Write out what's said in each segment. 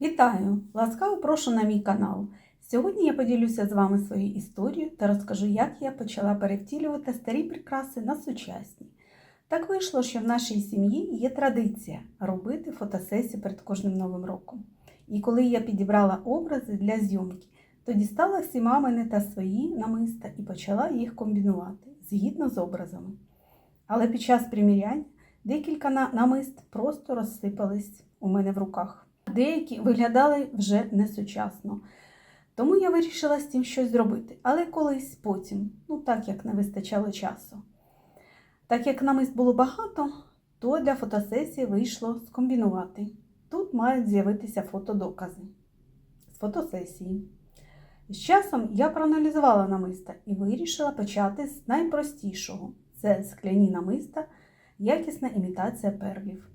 Вітаю! Ласкаво прошу на мій канал. Сьогодні я поділюся з вами своєю історією та розкажу, як я почала перевтілювати старі прикраси на сучасні. Так вийшло, що в нашій сім'ї є традиція робити фотосесію перед кожним новим роком. І коли я підібрала образи для зйомки, то дістала всі мамини та свої намиста і почала їх комбінувати згідно з образами. Але під час приміряння декілька намист просто розсипались у мене в руках. Деякі виглядали вже несучасно. Тому я вирішила з цим щось зробити, але колись потім, ну так як не вистачало часу. Так як намист було багато, то для фотосесії вийшло скомбінувати. Тут мають з'явитися фотодокази з фотосесії. З часом я проаналізувала намиста і вирішила почати з найпростішого це скляні намиста, якісна імітація перлів.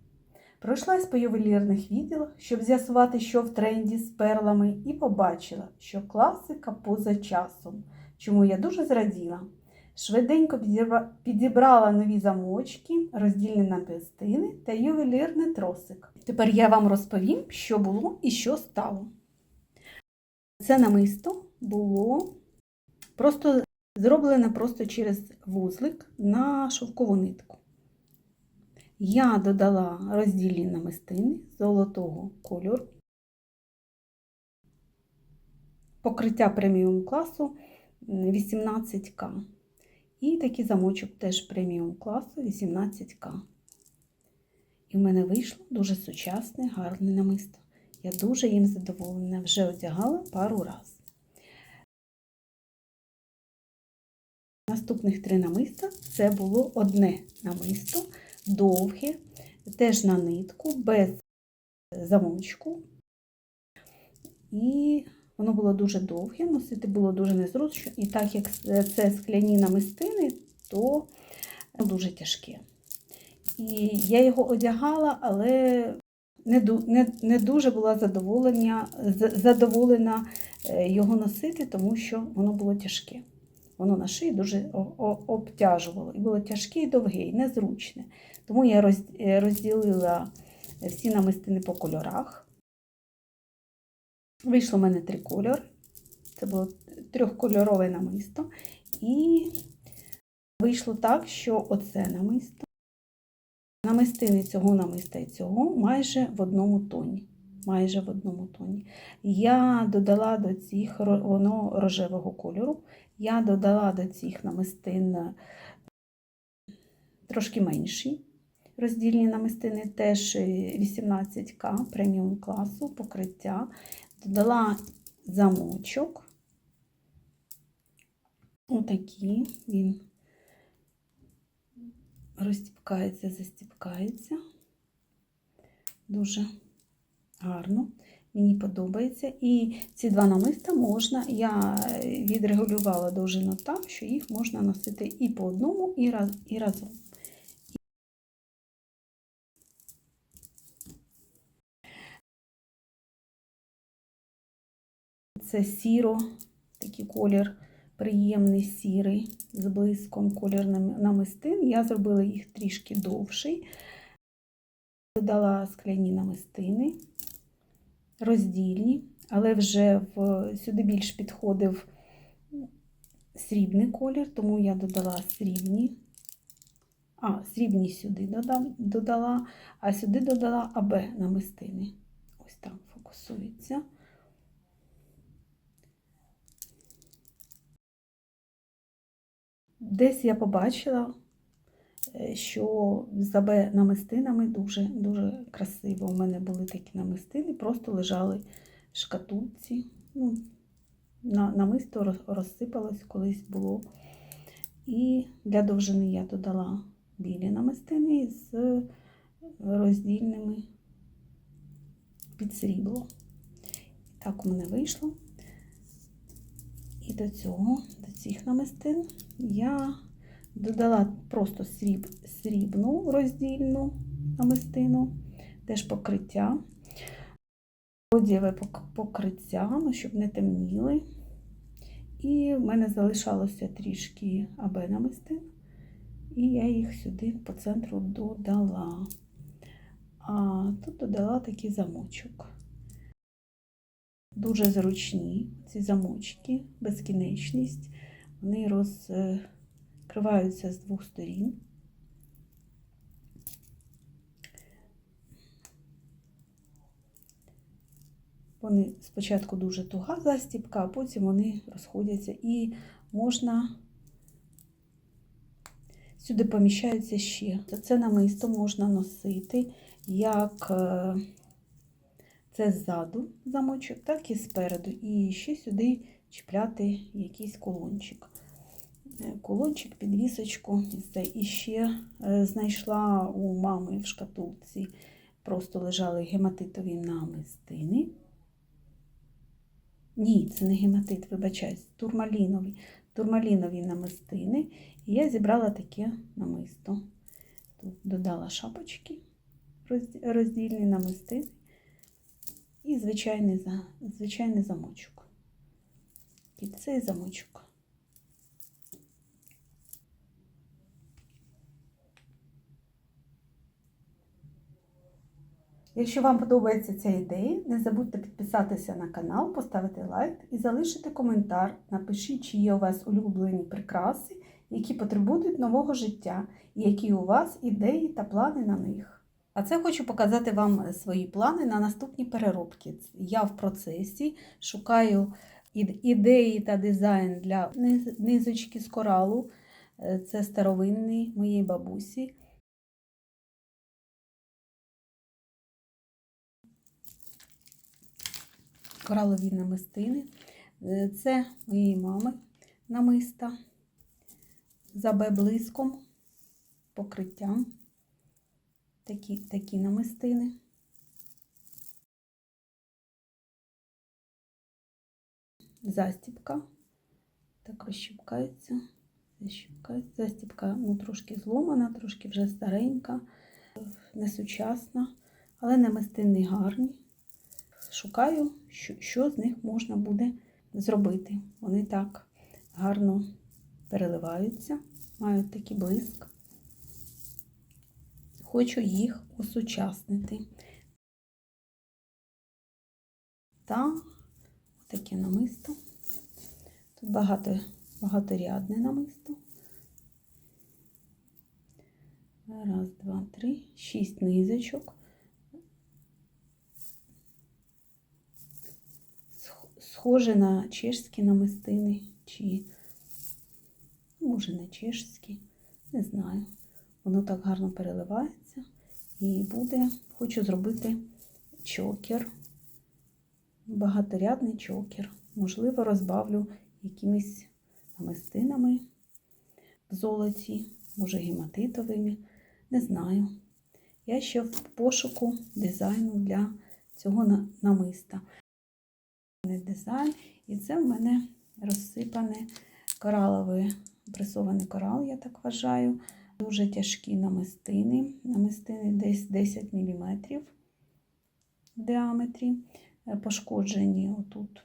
Пройшлась по ювелірних відділах, щоб з'ясувати, що в тренді з перлами, і побачила, що класика поза часом, чому я дуже зраділа. Швиденько підібрала нові замочки, роздільні намистини та ювелірний тросик. Тепер я вам розповім, що було і що стало. Це намисто було просто зроблене просто через вузлик на шовкову нитку. Я додала роздільні намистини золотого кольору, покриття преміум класу 18К. І такий замочок теж преміум класу 18К. І в мене вийшло дуже сучасне, гарне намисто. Я дуже їм задоволена, вже одягала пару разів. Наступних три намиста це було одне намисто, довге, теж на нитку, без замочку. І воно було дуже довге, носити було дуже незручно. І так як це скляні намистини, то дуже тяжке. І я його одягала, але не, дуже була задоволена е, його носити, тому що воно було тяжке. Воно на шиї дуже обтяжувало. І було тяжке і довге, і незручне. Тому я е, розділила всі намистини по кольорах. Вийшло в мене три кольори. Це було трьохкольорове намисто. І вийшло так, що оце намисто, намистини цього намиста і цього майже в одному тоні. Майже в одному тоні. Я додала до цих воно рожевого кольору. Я додала до цих намистин трошки менші роздільні намистини, теж 18К преміум класу покриття. Додала замочок. Отакий він розстіпкається, застіпкається. Дуже гарно. Мені подобається. І ці два намиста можна, я відрегулювала довжину так, що їх можна носити і по одному, і, раз, і разом. Це сіро, такий колір, приємний сірий, з блиском колір намистин. Я зробила їх трішки довший. Додала скляні намистини, роздільні, але вже в, сюди більш підходив срібний колір, тому я додала срібні. А, срібні сюди додала, а сюди додала АБ намистини. Ось так фокусується. Десь я побачила, що з намистинами дуже, дуже красиво. У мене були такі намистини, просто лежали в шкатулці. Ну, на, намисто розсипалось колись було. І для довжини я додала білі намистини з роздільними під срібло. Так у мене вийшло. І до цього, до цих намистин я додала просто сріб, срібну роздільну намистину, теж покриття, пок- покриття, ну, щоб не темніли. І в мене залишалося трішки АБ намистин, і я їх сюди по центру додала. А тут додала такий замочок. дуже зручні, ці замочки, безкінечність. Вони розкриваються з двох сторін. Вони спочатку дуже туга застібка, а потім вони розходяться і можна сюди поміщаються ще. Це намисто можна носити як е, це ззаду замочок, так і спереду. І ще сюди чіпляти якийсь кулончик. Е, Кулончик, підвісочку. І ще е, знайшла у мами в шкатулці, просто лежали гематитові намистини. Ні, це не гематит, вибачаюсь, турмалінові, турмалінові намистини. І я зібрала таке намисто. Тут додала шапочки роздільні намистини і звичайний, звичайний замочок. І цей замочок. Якщо вам подобається ця ідея, не забудьте підписатися на канал, поставити лайк і залишити коментар. Напишіть, чи є у вас улюблені прикраси, які потребують нового життя, і які у вас ідеї та плани на них. А це хочу показати вам свої плани на наступні переробки. Я в процесі шукаю ідеї та дизайн для низочки з коралу. Це старовинний моєї бабусі. Коралові намистини. Е, Це моєї мами намиста за блиском, покриттям. Такі, такі намистини. Застіпка. Так розщіпкається. Застіпка ну, трошки зломана, трошки вже старенька, несучасна, але намистини гарні шукаю, що, що з них можна буде зробити. Вони так гарно переливаються, мають такий блиск. Хочу їх осучаснити. Та таке намисто. Тут багато, багаторядне намисто. Раз, два, три, шість низочок. Схоже на чешські намистини, чи, може, не чешські, не знаю. Воно так гарно переливається. І буде, хочу зробити чокер, багаторядний чокер. Можливо, розбавлю якимись намистинами в золоті, може гематитовими, не знаю. Я ще в пошуку дизайну для цього намиста дизайн. І це в мене розсипане кораловий пресований корал, я так вважаю. Дуже тяжкі намистини. Намистини десь 10 мм в діаметрі. Е, пошкоджені отут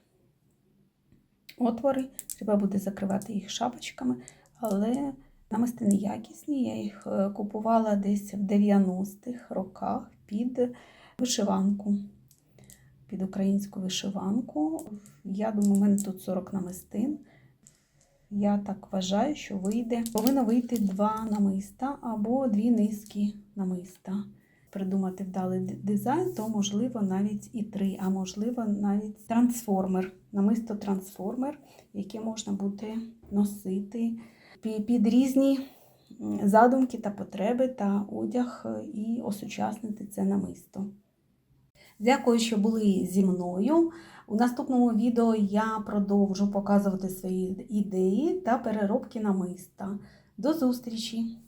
отвори. Треба буде закривати їх шапочками, але намистини якісні. Я їх е, купувала десь в 90-х роках під вишиванку під українську вишиванку. Я думаю, у мене тут 40 намистин. Я так вважаю, що вийде. Повинно вийти два намиста або дві низки намиста. Придумати вдалий дизайн, то, можливо, навіть і три, а можливо, навіть трансформер. Намисто трансформер, яке можна буде носити під різні задумки та потреби та одяг і осучаснити це намисто. Дякую, що були зі мною. У наступному відео я продовжу показувати свої ідеї та переробки намиста. До зустрічі!